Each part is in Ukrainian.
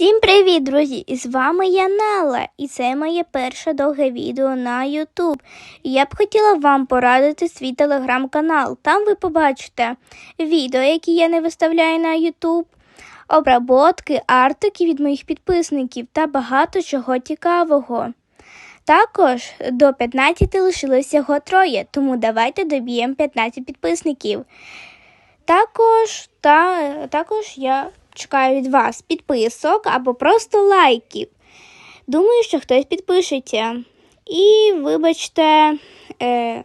Всім привіт, друзі! І з вами я Нелла, і це моє перше довге відео на YouTube. І я б хотіла вам порадити свій телеграм-канал. Там ви побачите відео, які я не виставляю на YouTube, обработки, артики від моїх підписників та багато чого цікавого. Також до 15 лишилось всього троє, тому давайте доб'ємо 15 підписників. Також, та, також я чекаю від вас підписок або просто лайків. Думаю, що хтось підпишеться. І вибачте е,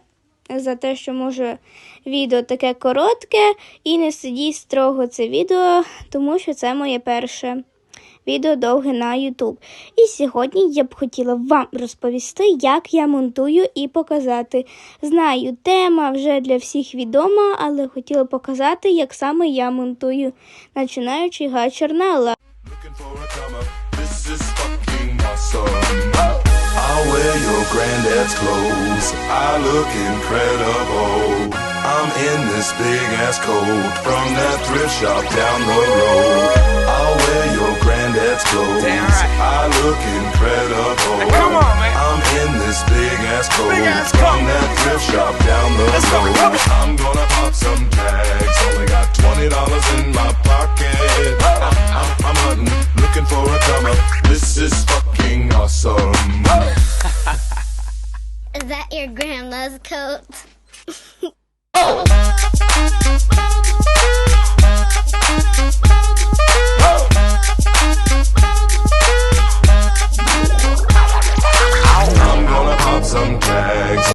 за те, що може відео таке коротке і не сидіть строго це відео, тому що це моє перше відео довге на YouTube. І сьогодні я б хотіла вам розповісти, як я монтую і показати. Знаю, тема вже для всіх відома, але хотіла показати, як саме я монтую, починаючи incredible. I'm in this big ass coat from that thrift shop down the road. Look incredible. come on, man. I'm in this big ass coat Big ass from that thrift shop down the Let's go, road. go. I'm gonna pop some tags. Only got twenty dollars in my pocket. I'm, I'm, I'm hunting, looking for a come up. This is fucking awesome. Is that your grandma's coat?